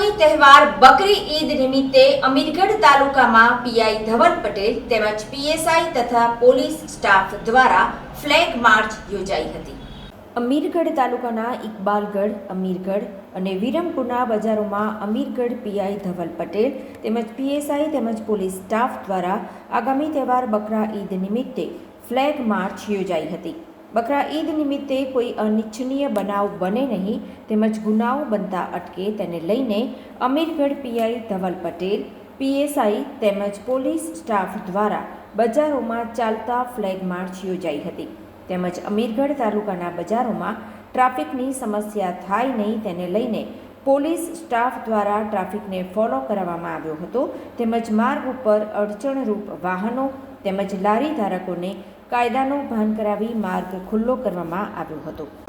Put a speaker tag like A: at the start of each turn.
A: તહેવાર બકરી ઈદ નિમિત્તે અમીરગઢ તાલુકામાં પીઆઈ ધવલ પટેલ તેમજ પીએસઆઈ તથા પોલીસ સ્ટાફ દ્વારા ફ્લેગ માર્ચ યોજાઈ હતી. અમીરગઢ તાલુકાના ઇકબાલગઢ, અમીરગઢ અને વિરમપુરના બજારોમાં અમીરગઢ પીઆઈ ધવલ પટેલ તેમજ પીએસઆઈ તેમજ પોલીસ સ્ટાફ દ્વારા આગામી તહેવાર બકરા ઈદ નિમિત્તે ફ્લેગ માર્ચ યોજાઈ હતી. બકરા ઈદ નિમિત્તે કોઈ અનિચ્છનીય બનાવ બને નહીં તેમજ ગુનાઓ બનતા અટકે તેને લઈને અમીરગઢ પીઆઈ ધવલ પટેલ, પીએસઆઈ તેમજ પોલીસ સ્ટાફ દ્વારા બજારોમાં ચાલતા ફ્લેગ માર્ચ યોજાઈ હતી. તેમજ અમીરગઢ તાલુકાના બજારોમાં ટ્રાફિકની સમસ્યા થાય નહીં તેને લઈને પોલીસ સ્ટાફ દ્વારા ટ્રાફિકને ફોલો કરવામાં આવ્યો હતો તેમજ માર્ગ ઉપર અડચણરૂપ વાહનો તેમજ લારી ધારકોને કાયદાનો ભાન કરાવી માર્ગ ખુલ્લો કરવામાં આવ્યો હતો.